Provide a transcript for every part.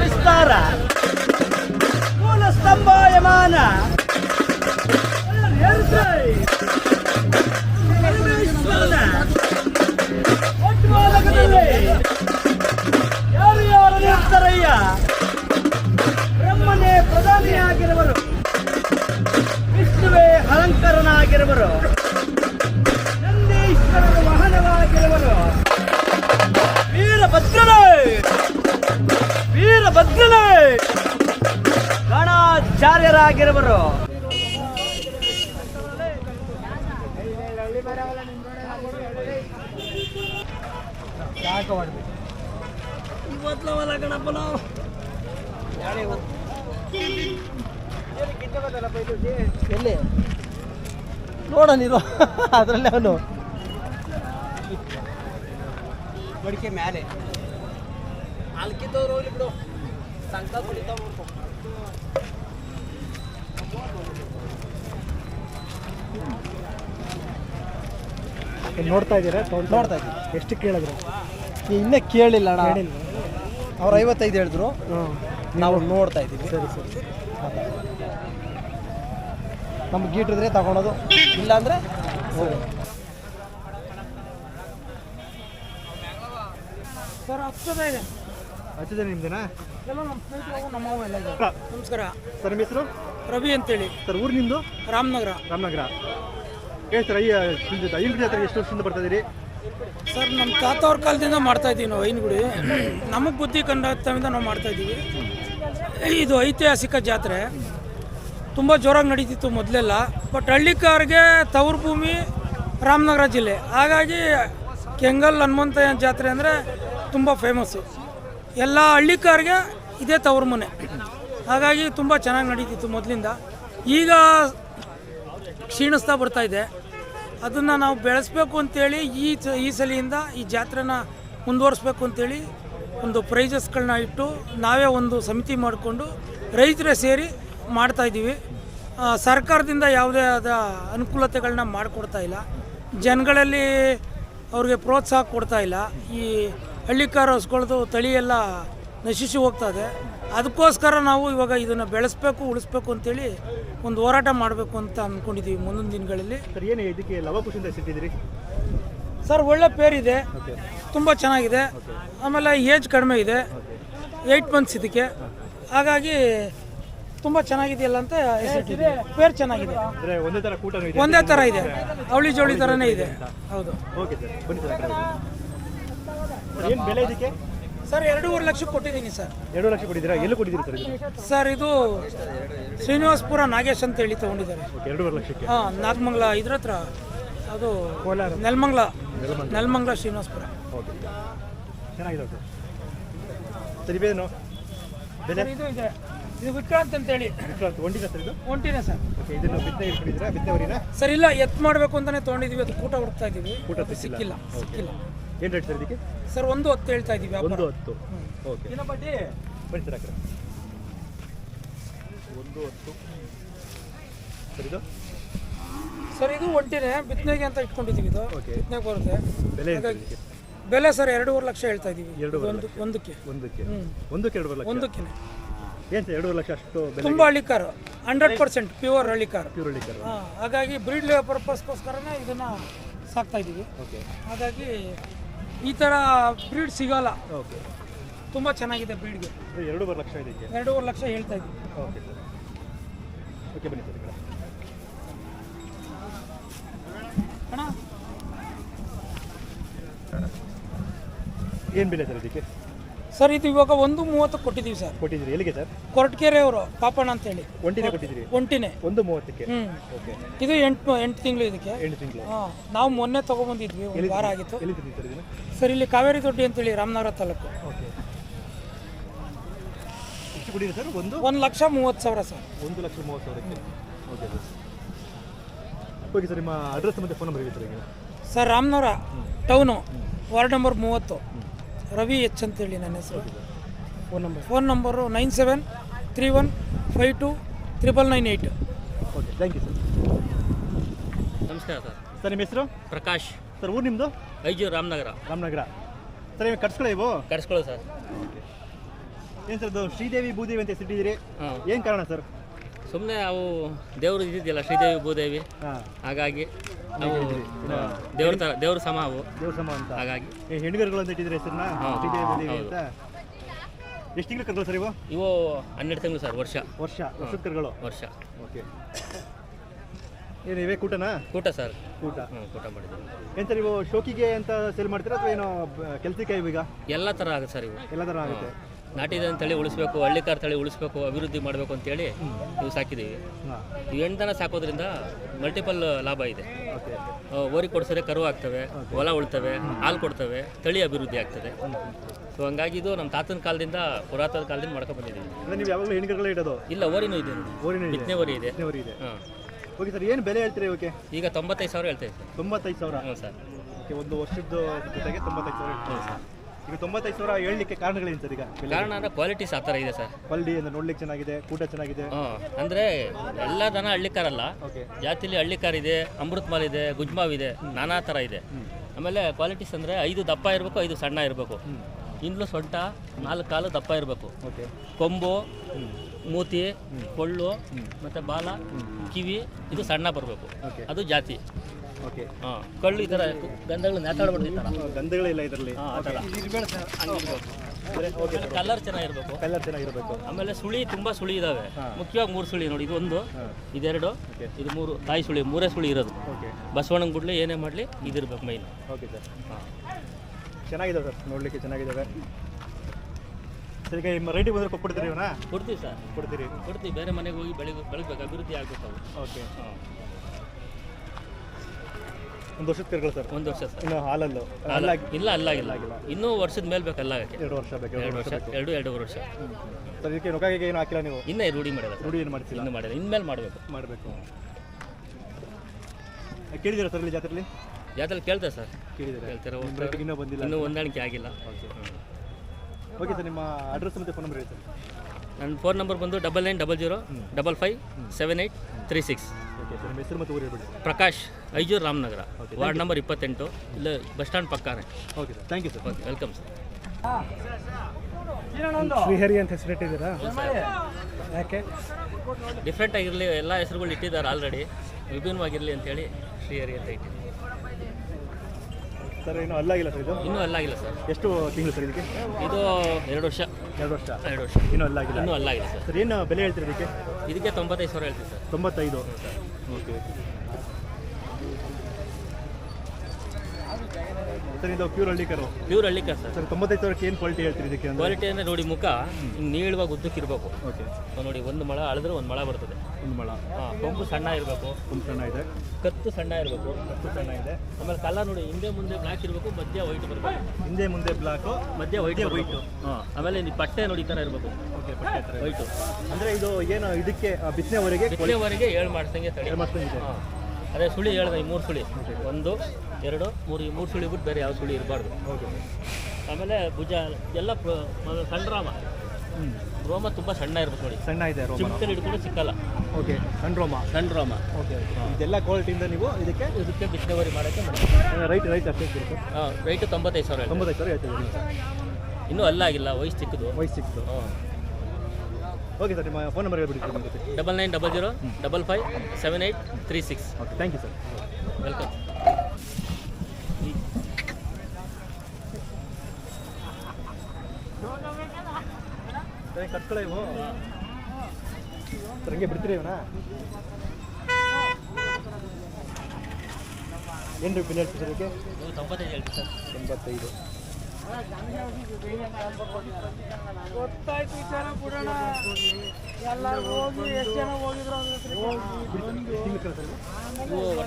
ವಿಸ್ತಾರ ಮೂಲ ಸ್ತಂಭಾಯಮಾನ. ಗಣಾಚಾರ್ಯರಾಗಿರುವರು ಇವತ್ತವಲ್ಲ ನಾವು. ಎಲ್ಲಿ ನೋಡ ನೀನು ಅದರಲ್ಲಿ ಅವನು. ಮಡಿಕೆ ಮ್ಯಾಲೆ. ಅಲ್ಕಿದ್ದವ್ರು ಹೋಗ್ಲಿ ಬಿಡು. ಸಂಕ ನೋಡ್ತಾ ಇದ್ದೀರಾ? ನೋಡ್ತಾ ಇದ್ದೀನಿ ಎಷ್ಟು ಕೇಳಿದ್ರು? ಇನ್ನೇ ಕೇಳಿಲ್ಲ ಅಣ್ಣ? ಅವ್ರು ಐವತ್ತೈದು ಹೇಳಿದ್ರು. ಹಾಂ. ನಾವು ನೋಡ್ತಾ ಇದ್ದೀವಿ. ಸರಿ ಸರಿ. ನಮ್ಗೆ ಗೀಟಿದ್ರೆ ತಗೊಳೋದು. ಇಲ್ಲ ಅಂದರೆ ಸರ್ ಹತ್ತದ ಇದೆ. ಹತ್ತಿದೆ ನಿಮ್ದೇನಾ? ನಮಸ್ಕಾರ. ಸರ್ ನಿಮ್ಮ ಹೆಸರು? ರವಿ ಅಂತೇಳಿ. ಸರ್ ಊರು ನಿಮ್ಮದು ರಾಮನಗರ. ರಾಮನಗರ. ಹೇಳಿ ಸರ್ ಅಯ್ಯ ಜಾತ್ರೆ ಎಷ್ಟು ವರ್ಷದಿಂದ ಬರ್ತಾ ಇದ್ದೀರಿ ಸರ್ ನಮ್ಮ ತಾತ ಅವ್ರ ಕಾಲದಿಂದ ಮಾಡ್ತಾ ಇದ್ದೀವಿ ನಾವು ಐನಗುಡಿ ನಮಗೆ ಬುದ್ಧಿ ಕಂಡಿಂದ ನಾವು ಮಾಡ್ತಾ ಇದ್ದೀವಿ. ಇದು ಐತಿಹಾಸಿಕ ಜಾತ್ರೆ. ತುಂಬ ಜೋರಾಗಿ ನಡೀತಿತ್ತು ಮೊದಲೆಲ್ಲ. ಬಟ್ ಹಳ್ಳಿಕಾರ್ಗೆ ತವರು ಭೂಮಿ ರಾಮನಗರ ಜಿಲ್ಲೆ. ಹಾಗಾಗಿ ಕೆಂಗಲ್ ಹನುಮಂತಯ್ಯ ಜಾತ್ರೆ ಅಂದರೆ ತುಂಬ ಫೇಮಸ್ಸು ಎಲ್ಲ ಹಳ್ಳಿಕಾರ್ಗೆ ಇದೇ ತವರು ಮನೆ ಹಾಗಾಗಿ ತುಂಬ ಚೆನ್ನಾಗಿ ನಡೀತಿತ್ತು ಮೊದಲಿಂದ. ಈಗ ಕ್ಷೀಣಿಸ್ತಾ ಬರ್ತಾ ಇದೆ. ಅದನ್ನು ನಾವು ಬೆಳೆಸಬೇಕು ಅಂತೇಳಿ ಈ ಈ ಸಲಿಯಿಂದ ಈ ಜಾತ್ರೆನ ಮುಂದುವರಿಸ್ಬೇಕು ಅಂತೇಳಿ ಒಂದು ಪ್ರೈಜಸ್ಗಳನ್ನ ಇಟ್ಟು ನಾವೇ ಒಂದು ಸಮಿತಿ ಮಾಡಿಕೊಂಡು ರೈತರೇ ಸೇರಿ ಮಾಡ್ತಾ ಇದ್ದೀವಿ. ಆ, ಸರ್ಕಾರದಿಂದ ಯಾವುದೇ ಆದ ಅನುಕೂಲತೆಗಳನ್ನ ಮಾಡಿಕೊಡ್ತಾ ಇಲ್ಲ. ಜನಗಳಲ್ಲಿ ಅವ್ರಿಗೆ ಪ್ರೋತ್ಸಾಹ ಕೊಡ್ತಾ ಇಲ್ಲ. ಈ ಹಳ್ಳಿಕಾರ ಹೊಸ್ಕೊಳ್ಳೋದು ತಳಿಯೆಲ್ಲ ನಶಿಸಿ ಹೋಗ್ತಾ ಇದೆ. ಅದಕ್ಕೋಸ್ಕರ ನಾವು ಇವಾಗ ಇದನ್ನು ಬೆಳೆಸಬೇಕು ಉಳಿಸ್ಬೇಕು ಅಂತೇಳಿ ಒಂದು ಹೋರಾಟ ಮಾಡಬೇಕು ಅಂತ ಅಂದ್ಕೊಂಡಿದ್ದೀವಿ ಮುಂದಿನ ದಿನಗಳಲ್ಲಿ. ಸರ್ ಏನು ಇದಕ್ಕೆ ಲವಕುಶಿಂದ ಸಿಟ್ಟಿದ್ದೀರಿ ಸರ್ ಒಳ್ಳೆ ಪೇರಿದೆ ತುಂಬ ಚೆನ್ನಾಗಿದೆ. ಆಮೇಲೆ ಏಜ್ ಕಡಿಮೆ ಇದೆ. ಏಯ್ಟ್ ಮಂತ್ಸ್ ಇದಕ್ಕೆ. ಹಾಗಾಗಿ ತುಂಬ ಚೆನ್ನಾಗಿದೆಯಲ್ಲ ಅಂತ ಹೆಸರಿಟ್ಟಿದೆ ಪೇರ್ ಚೆನ್ನಾಗಿದೆ. ಅಂದರೆ ಒಂದೇ ಥರ ಇದೆ. ಒಂದೇ ಥರ ಇದೆ. ಅವಳಿ ಜೋಳಿ ಥರನೇ ಇದೆ. ಹೌದು. ಓಕೆ ಸರ್ ಬನ್ನಿ ಸರ್ ಏನು ಬೆಲೆ ಇದಕ್ಕೆ? ಸರ್ ಎರಡೂವರೆ ಲಕ್ಷ ಕೊಟ್ಟಿದ್ದೀನಿ ಸರ್. ಎರಡು ಲಕ್ಷ ಕೊಟ್ಟಿದ್ದೀರಾ? ಎಲ್ಲಿ ಕೊಟ್ಟಿದ್ದೀರಿ ಸರ್ ಇದು? ಸರ್ ಇದು ಶ್ರೀನಿವಾಸಪುರ ನಾಗೇಶ್ ಅಂತ ಹೇಳಿ ತೊಗೊಂಡಿದ್ದಾರೆ. ಓಕೆ ಎರಡೂವರೆ ಲಕ್ಷಕ್ಕೆ? ಹಾಂ ನಾಗಮಂಗ್ಲ ಇದ್ರ ಹತ್ರ ಅದು ಕೋಲಾರ. ನೆಲಮಂಗ್ಲ. ನೆಲಮಂಗ್ಲ. ಶ್ರೀನಿವಾಸಪುರ. ಓಕೆ. ಚೆನ್ನಾಗಿದೆ ಸರ್ ಸರ್ ಇವೇನು ಬೆಲೆ? ಸರ್, ಇದು ಇದೆ. ಇದು ವಿಕ್ರಾಂತ್ ಅಂತೇಳಿ ವಿಕ್ರಾಂತ್ ಒಂಟಿನ ಸರ್ ಇದು? ಒಂಟಿನೇ ಸರ್. ಓಕೆ ಇದನ್ನು ಬಿತ್ತನೆ ಇಟ್ಕೊಂಡಿದ್ದೀರಾ? ಬಿತ್ತವರಿನ? ಸರ್ ಇಲ್ಲ ಎತ್ ಮಾಡಬೇಕು ಅಂತಾನೆ ತೊಗೊಂಡಿದ್ದೀವಿ. ಅದು ಕೂಟ ಹುಡುಕ್ತಾ ಇದ್ದೀವಿ. ಕೂಟ ಅದು ಸಿಕ್ಕಿಲ್ಲ ಸಿಕ್ಕಿಲ್ಲ. ಏನು ರೇಟ್ ಸರ್ ಇದಕ್ಕೆ? ಸರ್ ಒಂದು ಹೊತ್ತು ಹೇಳ್ತಾ ಇದ್ದೀವಿ. ಒಂದು ಹತ್ತು. ಓಕೆ ಬನ್ನಿ ಸರ್ ಅಕ್ಕ ಒಂದು ಹತ್ತು. ಸರ್ ಇದು? ಸರ್ ಇದು ಒಂಟಿನೇ ಬಿತ್ತನೆಗೆ ಅಂತ ಇಟ್ಕೊಂಡಿದ್ದೀವಿ ಇದು. ಓಕೆ ಬಿತ್ತನೆಗೆ ಬರುತ್ತೆ. ಬೆಲೆ ಹಾಗಾಗಿ ಬೆಲೆ ಸರ್ ಎರಡೂವರೆ ಲಕ್ಷ ಹೇಳ್ತಾ ಇದ್ದೀವಿ ಎರಡೂವರೆ ಒಂದು ಒಂದಕ್ಕೆ. ಒಂದಕ್ಕೆ. ಹ್ಮ್. ಒಂದಕ್ಕೆ ಎರಡೂವರೆ ಲಕ್ಷ? ಒಂದಕ್ಕೆ ಏನು ಸರ್ ಎರಡೂವರೆ ಲಕ್ಷ ಅಷ್ಟು ಬೆಲೆ ತುಂಬ ಹಳ್ಳಿ ಕಾರು. ಹಂಡ್ರೆಡ್ ಪರ್ಸೆಂಟ್ ಪ್ಯೂರ್ ಹಳ್ಳಿ ಕಾರು. ಪ್ಯೂರ್ ಹಳ್ಳಿ ಕರು. ಹಾಗಾಗಿ ಬ್ರೀಡ್ ಪರ್ಪಸ್ಗೋಸ್ಕರನೇ ಇದನ್ನ ಸಾಕ್ತಾ ಇದೀವಿ. ಓಕೆ ಹಾಗಾಗಿ ಈ ಥರ ಬ್ರೀಡ್ ಸಿಗಲ್ಲ. ಓಕೆ ತುಂಬ ಚೆನ್ನಾಗಿದೆ ಬ್ರೀಡ್ಗೆ ಗೆ. ಎರಡೂವರೆ ಲಕ್ಷ ಇದಕ್ಕೆ? ಎರಡೂವರೆ ಲಕ್ಷ ಹೇಳ್ತಾ ಇದ್ದೀನಿ. ಓಕೆ ಸರ್ ಓಕೆ ಬನ್ನಿ ಸರ್ ಈ ಕಡೆ. ಅಣ್ಣ. ಏನು ಬೆಲೆ ಸರ್ ಇದಕ್ಕೆ? ಸರ್ ಇದು ಇವಾಗ ಒಂದು ಮೂವತ್ತು ಕೊಟ್ಟಿದ್ದೀವಿ ಸರ್. ಕೊಟ್ಟಿದ್ರಿ ಎಲ್ಲಿಗೆ ಸರ್? ಕೊರಟಗೆರೆ ಅವರು ಪಾಪಣ್ಣ ಅಂತೇಳಿ. ಒಂಟಿನೇ ಕೊಟ್ಟಿದ್ದೀರಿ? ಒಂಟಿನೇ. ಒಂದು ಮೂವತ್ತಕ್ಕೆ? ಹ್ಞೂ ಓಕೆ. ಇದು ಎಂಟು ಎಂಟು ತಿಂಗಳು ಇದಕ್ಕೆ. ಎಂಟು ತಿಂಗಳು. ಹಾಂ ನಾವು ಮೊನ್ನೆ ತೊಗೊಂಬಂದಿದ್ವಿ ಒಂದು ವಾರ ಆಗಿತ್ತು. ಎಲ್ಲಿ ಸರ್ ಇದನ್ನು? ಸರ್ ಇಲ್ಲಿ ಕಾವೇರಿ ದೊಡ್ಡಿ ಅಂತೇಳಿ ರಾಮನಗರ ತಾಲೂಕು. ಓಕೆ. ಎಷ್ಟು ಕೊಟ್ಟಿದ್ದೀರಿ ಸರ್? ಒಂದು? ಒಂದು ಲಕ್ಷ ಮೂವತ್ತು ಸಾವಿರ ಸರ್. ಒಂದು ಲಕ್ಷ ಮೂವತ್ತು ಸಾವಿರಕ್ಕೆ. Okay sir. ಓಕೆ ಸರ್ ನಿಮ್ಮ ಅಡ್ರೆಸ್ ಮತ್ತು ಫೋನ್ ನಂಬರ್ ಸರ್ ಈಗ. Sir Ramanagara town ward number ಮೂವತ್ತು. ರವಿ ಎಚ್ ಅಂತೇಳಿ ನನ್ನ ಹೆಸರು. Phone number phone number nine seven three one five two triple nine eight okay thank you sir ನಮಸ್ಕಾರ sir sir ನಿಮ್ಮ ಹೆಸರು? ಪ್ರಕಾಶ್. ಸರ್ ಊರು ನಿಮ್ಮದು ಐಜೂರು ರಾಮನಗರ. ರಾಮನಗರ. ಸರ್ ನೀವು ಕಟ್ಸ್ಕೊಳ್ಳಿ ಇವು? ಕರ್ಸ್ಕೊಳ್ಳೋ ಸರ್ ಏನು ಸರ್ ಇದು ಶ್ರೀದೇವಿ ಭೂದೇವಿ ಅಂತ ಹೆಸರಿಟ್ಟಿದ್ದೀರಿ? ಹಾಂ. ಏನು ಕಾರಣ ಸರ್ ಸುಮ್ಮನೆ ಅವು ದೇವರು ಇದ್ದಿದ್ದಿಲ್ಲ ಶ್ರೀದೇವಿ ಭೂದೇವಿ. ಹಾಂ. ಹಾಗಾಗಿ ಅವು ದೇವ್ರ ದೇವ್ರ ಸಮ ಅವು ದೇವ್ರ ಸಮ ಅಂತ. ಹಾಗಾಗಿ. ಏ, ಹೆಣ್ಗರುಗಳು ಅಂತ ಇಟ್ಟಿದ್ರೆ ಹೆಸರನ್ನ? ಅಂತ. ಎಷ್ಟು ತಿಂಗಳು ಕರ್ಗಳು ಸರ್ ಇವು? ಇವು ಹನ್ನೆರಡು ತಿಂಗಳು ಸರ್ ವರ್ಷ. ವರ್ಷ ವರ್ಷದ ಕರ್ಗಳು? ವರ್ಷ. ಓಕೆ. ಏನು ಇವೇ ಕೂಟನಾ? ಕೂಟ ಸರ್. ಕೂಟ. ಹ್ಞೂ ಕೂಟ ಮಾಡಿದ್ದೀವಿ. ಏನು ಸರ್ ಇವು ಶೋಕಿಗೆ ಅಂತ ಸೇಲ್ ಮಾಡ್ತೀರಾ ಅಥವಾ ಏನೋ ಕೆಲಸಕ್ಕೆ ಇವೀಗ ಎಲ್ಲ ಥರ ಆಗುತ್ತೆ ಸರ್ ಇವು. ಎಲ್ಲ ಥರ ಆಗುತ್ತೆ. ನಾಟಿ ದನ ತಳಿ ಉಳಿಸ್ಬೇಕು ಹಳ್ಳಿಕಾರ ತಳಿ ಉಳಿಸ್ಬೇಕು ಅಭಿವೃದ್ಧಿ ಮಾಡಬೇಕು ಅಂತೇಳಿ ನೀವು ಸಾಕಿದ್ದೀವಿ. ಈ ಇವು ಹೆಣ್ದನ ಸಾಕೋದ್ರಿಂದ ಮಲ್ಟಿಪಲ್ ಲಾಭ ಇದೆ. ಓರಿ ಕೊಡಿಸಿದ್ರೆ ಕರು ಆಗ್ತವೆ ಹೊಲ ಉಳ್ತವೆ ಹಾಲು ಕೊಡ್ತವೆ ತಳಿ ಅಭಿವೃದ್ಧಿ ಆಗ್ತದೆ. ಸೊ ಹಂಗಾಗಿ ಇದು ನಮ್ಮ ತಾತನ ಕಾಲದಿಂದ ಪುರಾತನ ಕಾಲದಿಂದ ಮಾಡ್ಕೊ ಬಂದಿದ್ದೀವಿ. ನೀವು ಯಾವಾಗಲೂ ಹೆಣ್ಗರುಗಳೇ ಇಡೋದು? ಇಲ್ಲ ಓರಿನೂ ಇದೆ. ಬಿತ್ತನೆ ಓರಿ ಇದೆ. ಹಾಂ. ಓಕೆ ಸರ್ ಏನು ಬೆಲೆ ಹೇಳ್ತೀರಿ ಓಕೆ ಈಗ ತೊಂಬತ್ತೈದು ಸಾವಿರ ಹೇಳ್ತಾ ಸರ್ ತೊಂಬತ್ತೈದು ಸಾವಿರ? ಹ್ಞೂ ಸರ್. ಓಕೆ ಒಂದು ವರ್ಷದ ಜೊತೆಗೆ ತೊಂಬತ್ತೈದು ಸಾವಿರ ಹೇಳ್ತೀವಿ ಸರ್. ಈಗ ತೊಂಬತ್ತೈದು ಸಾವಿರ ಹೇಳಲಿಕ್ಕೆ ಕಾರಣಗಳೇನು ಸರ್ ಈಗ ಕಾರಣ ಅಂದರೆ ಕ್ವಾಲಿಟೀಸ್ ಆ ಥರ ಇದೆ ಸರ್. ಕ್ವಾಲಿಟಿ ಅಂದ್ರೆ ನೋಡ್ಲಿಕ್ಕೆ ಚೆನ್ನಾಗಿದೆ ಕೂಟ ಚೆನ್ನಾಗಿದೆ. ಹಾಂ ಅಂದರೆ ಎಲ್ಲ ಜನ ಹಳ್ಳಿಕಾರಲ್ಲ. ಓಕೆ ಜಾತಿಲಿ ಹಳ್ಳಿಕಾರ ಇದೆ ಅಮೃತ್ ಮಾಲ್ ಇದೆ ಗುಜ್ಮಾವ್ ಇದೆ ನಾನಾ ಥರ ಇದೆ. ಆಮೇಲೆ ಕ್ವಾಲಿಟೀಸ್ ಅಂದರೆ ಐದು ದಪ್ಪ ಇರಬೇಕು ಐದು ಸಣ್ಣ ಇರಬೇಕು. ಇಂದ್ಲು ಸೊಂಟ ನಾಲ್ಕು ಕಾಲು ದಪ್ಪ ಇರಬೇಕು. ಓಕೆ ಕೊಂಬು ಮೂತಿ ಕೊಳ್ಳು ಮತ್ತು ಬಾಲ ಕಿವಿ ಇದು ಸಣ್ಣ ಬರಬೇಕು. ಅದು ಜಾತಿ. ಓಕೆ ಹಾಂ ಕಳ್ಳು ಈ ಥರ ಗಂಧಗಳು ನೇತಾಡ್ಬಿಡ್ತು ಈ ಥರ ಗಂಧಗಳಿಲ್ಲ ಇದರಲ್ಲಿ. ಹಾಂ ಆ ಥರ ಓಕೆ ಕಲರ್ ಚೆನ್ನಾಗಿರ್ಬೇಕು. ಕಲರ್ ಚೆನ್ನಾಗಿರ್ಬೇಕು. ಆಮೇಲೆ ಸುಳಿ ತುಂಬಾ ಸುಳಿ ಇದಾವೆ. ಮುಖ್ಯವಾಗಿ ಮೂರು ಸುಳಿ ನೋಡಿ ಇದು ಒಂದು ಇದೆರಡು ಇದು ಮೂರು ತಾಯಿ ಸುಳಿ ಮೂರೇ ಸುಳಿ ಇರೋದು. ಓಕೆ ಬಸವಣ್ಣನ ಗುಡ್ಲಿ ಏನೇ ಮಾಡಲಿ ಇದಿರ್ಬೇಕು ಮೈನ್ ಓಕೆ ಸರ್. ಹಾಂ. ಚೆನ್ನಾಗಿದೆ ಸರ್ ನೋಡಲಿಕ್ಕೆ ಚೆನ್ನಾಗಿದ್ದಾವೆ ಸರ್ ಈಗ ರೈಟಿಗೆ ಬಂದರೆ ಕೊಟ್ಬಿಡ್ತೀರಿ ಇವನ? ಕೊಡ್ತೀವಿ ಸರ್. ಕೊಡ್ತೀರಿ. ಕೊಡ್ತೀವಿ ಬೇರೆ ಮನೆಗೆ ಹೋಗಿ ಬೆಳಿಗ್ಗೆ ಬೆಳಗ್ಬೇಕು ಅಭಿವೃದ್ಧಿ ಆಗ್ಬೇಕು ಅವು ಓಕೆ ಹಾಂ. ಒಂದು ವರ್ಷದ ಕರ್ಗಳು ಸರ್. ಒಂದು ವರ್ಷ ಸರ್. ಇನ್ನು ಹಾಲಲ್ಲು. ಅಲ್ಲ ಅಲ್ಲ ಇಲ್ಲ ಅಲ್ಲಾಗಿಲ್ಲ. ಇನ್ನೂ ವರ್ಷದ ಮೇಲೆ ಬೇಕು ಅಲ್ಲಾಗಕ್ಕೆ ಎರಡು ವರ್ಷ ಬೇಕು ಎರಡು ವರ್ಷ ಎರಡು ಎರಡೂವರೆ ವರ್ಷ. ಸರ್ ಇದಕ್ಕೆ ನೊಕಾಗಿಗೆ ಏನು ಹಾಕಿಲ್ಲ ನೀವು? ಇನ್ನೇ ರೂಢಿ ಮಾಡಿಲ್ಲ ರೂಢಿ ಏನು ಮಾಡ್ತಿಲ್ಲ ಇನ್ನೂ ಮಾಡಿಲ್ಲ ಇನ್ಮೇಲೆ ಮಾಡಬೇಕು. ಮಾಡಬೇಕು. ಕೇಳಿದ್ದೀರಾ ಸರ್ ಇಲ್ಲಿ ಜಾತ್ರೆಯಲ್ಲಿ ಜಾತ್ರೆಲಿ ಕೇಳ್ತಾರೆ ಸರ್. ಕೇಳಿದ್ದೀರಾ? ಕೇಳ್ತಾರೆ ಇನ್ನೂ ಬಂದಿಲ್ಲ ಇನ್ನೂ ಹೊಂದಾಣಿಕೆ ಆಗಿಲ್ಲ. ಓಕೆ ಸರ್ ನಿಮ್ಮ ಅಡ್ರೆಸ್ ಮತ್ತು ಫೋನ್ ನಂಬರ್ ಹೇಳಿ ಸರ್. ನನ್ನ ಫೋನ್ ನಂಬರ್ ಬಂದು double nine double zero double five seven eight three six okay sir ಹೆಸರು ಮತ್ತು ಊರು ಹೇಳ್ಬಿಡಿ. ಪ್ರಕಾಶ್ ಐಜೂರು ರಾಮನಗರ. ವಾರ್ಡ್ ನಂಬರ್ ಇಪ್ಪತ್ತೆಂಟು ಇಲ್ಲ bus stand ಪಕ್ಕಾರೆ okay sir thank you sir okay welcome sir Srihari ಅಂತ ಹೆಸರಿಟ್ಟಿದ್ದೀರಾ? ಯಾಕೆ? ಡಿಫ್ರೆಂಟ್ ಆಗಿರಲಿ ಎಲ್ಲ ಹೆಸರುಗಳು ಇಟ್ಟಿದ್ದಾರೆ ಆಲ್ರೆಡಿ ವಿಭಿನ್ನವಾಗಿರಲಿ ಅಂತೇಳಿ ಶ್ರೀಹರಿ ಅಂತ ಇಟ್ಟಿದ್ದೀನಿ ಸರ್ ಇನ್ನೂ ಅಲ್ಲಾಗಿಲ್ಲ ಸರ್ ಇದು? ಇನ್ನೂ ಅಲ್ಲಾಗಿಲ್ಲ ಸರ್ ಎಷ್ಟು ತಿಂಗಳು ಸರ್ ಇದಕ್ಕೆ? ಇದು ಎರಡು ವರ್ಷ. ಎರಡು ವರ್ಷ. ಎರಡು ವರ್ಷ. ಇನ್ನೂ ಅಲ್ಲಾಗಿಲ್ಲ ಇನ್ನೂ ಅಲ್ಲಾಗಿಲ್ಲ ಸರ್ ಸರ್ ಏನು ಬೆಲೆ ಹೇಳ್ತೀರಿ ಇದಕ್ಕೆ? ಇದಕ್ಕೆ ತೊಂಬತ್ತೈದು ಸಾವಿರ ಹೇಳ್ತೀವಿ ಸರ್. ತೊಂಬತ್ತೈದು. ಓಕೆ. ಸರ್ ಇದು ಪ್ಯೂರ್ ಹಳ್ಳಿ ಕರು ಪ್ಯೂರ್ ಹಳ್ಳಿಕ ಸರ್. ಸರ್ ತೊಂಬತ್ತೈದು ಸಾವಿರಕ್ಕೆ ಏನು ಕ್ವಾಲಿಟಿ ಹೇಳ್ತೀರಿ ಇದಕ್ಕೆ ಕ್ವಾಲಿಟಿ ಅಂದರೆ ನೋಡಿ ಮುಖ ನೀಳುವ ನೀಳವಾಗಿ ಉದ್ದಕ್ಕಿರಬೇಕು ಓಕೆ ನೋಡಿ ಒಂದು ಮಳ ಅಳಿದ್ರೆ ಒಂದು ಮಳ ಬರ್ತದೆ. ಒಂದು ಮಳ. ಹಾಂ ಕೊಂಬು ಸಣ್ಣ ಇರಬೇಕು. ತುಂಬ ಸಣ್ಣ ಇದೆ. ಕತ್ತು ಸಣ್ಣ ಇರಬೇಕು. ಕತ್ತು ಸಣ್ಣ ಇದೆ. ಆಮೇಲೆ ಕಲರ್ ನೋಡಿ ಹಿಂದೆ ಮುಂದೆ ಬ್ಲ್ಯಾಕ್ ಇರಬೇಕು ಮಧ್ಯ ವೈಟ್ ಬರಬೇಕು ಹಿಂದೆ ಮುಂದೆ ಬ್ಲಾಕು ಮಧ್ಯ ವೈಟ್ ವೈಟ್ ಹಾಂ ಆಮೇಲೆ ನೀವು ಪಟ್ಟೆ ನೋಡಿ ಈ ಥರ ಇರಬೇಕು. ಓಕೆ ಇದೆ. ವೈಟು ಅಂದ್ರೆ ಇದು ಏನು ಇದಕ್ಕೆ ಬಿತ್ತನೆವರೆಗೆ ಬಿತ್ತನೆವರೆಗೆ ಏಳು ಮಾಡ್ಸಂಗೆ ತಳಿ ಇದೆ. ಹಾಂ. ಅದೇ ಸುಳಿ ಹೇಳ್ದೆ ಈ ಮೂರು ಸುಳಿ. ಒಂದು ಎರಡು ಮೂರು ಈ ಮೂರು ಸುಳಿ ಬಿಟ್ಟು ಬೇರೆ ಯಾವ ಸುಳಿ ಇರಬಾರ್ದು. ಓಕೆ. ಆಮೇಲೆ ಭುಜ ಎಲ್ಲ ಸಣ್ಣ ರಾಮ ಹ್ಞೂ ರೋಮ ತುಂಬ ಸಣ್ಣ ಇರ್ಬೇಕು ನೋಡಿ. ಸಣ್ಣ ಇದೆ ರೋಮ. ಚಿಕ್ಕಲ್ಲಿ. ಹಿಡ್ಕೊಂಡು ಸಿಕ್ಕಲ್ಲ ಓಕೆ ಸಣ್ಣ ರೋಮ ಸಣ್ಣ ರೋಮ ಓಕೆ ಇದೆಲ್ಲ ಕ್ವಾಲಿಟಿಯಿಂದ ನೀವು ಇದಕ್ಕೆ ಇದಕ್ಕೆ ಡಿಸ್ಕವರಿ ಮಾಡೋಕ್ಕೆ ರೈಟ್ ರೈಟ್ ಅಷ್ಟೇ ಹಾಂ ರೈಟ್ ತೊಂಬತ್ತೈದು ಸಾವಿರ. ತೊಂಬತ್ತೈದು ಸಾವಿರ ಹೇಳ್ತೀವಿ ಇನ್ನೂ ಅಲ್ಲಾಗಿಲ್ಲ ವಯಸ್ಸು ಸಿಕ್ಕದು ವಯಸ್ಸು ಸಿಕ್ತು ಹಾಂ. ಓಕೆ ಸರ್ ನಿಮ್ಮ ಫೋನ್ ನಂಬರ್ ಹೇಳ್ಬಿಡಿ ಸರ್ ಜೊತೆ double nine double zero double five seven eight three six okay thank you sir welcome ಸರಿ ಕಟ್ಕೊಳ್ಳಿ ಇವು. ಸರ್ ಹಂಗೆ ಬಿಡ್ತೀರಿ ಇವನ ಏನು ರೀ ಬಿಲ್ ಹೇಳ್ತೀವಿ ಸರ್ ಇದಕ್ಕೆ? ತೊಂಬತ್ತೈದು ಹೇಳ್ತೀವಿ ಸರ್. ತೊಂಬತ್ತೈದು. ಗೊತ್ತಾಯ್ತು ವಿಚಾರ ಬಿಡೋಣ. ಎಲ್ಲರೂ ಹೋಗಿ ಎಷ್ಟು ಜನ ಹೋಗಿದ್ರು ಎಷ್ಟು ತಿಂಗಳು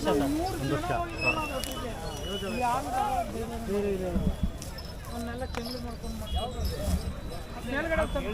ಸರ್ ಮೇಲ್ಗಡೆ ಇವು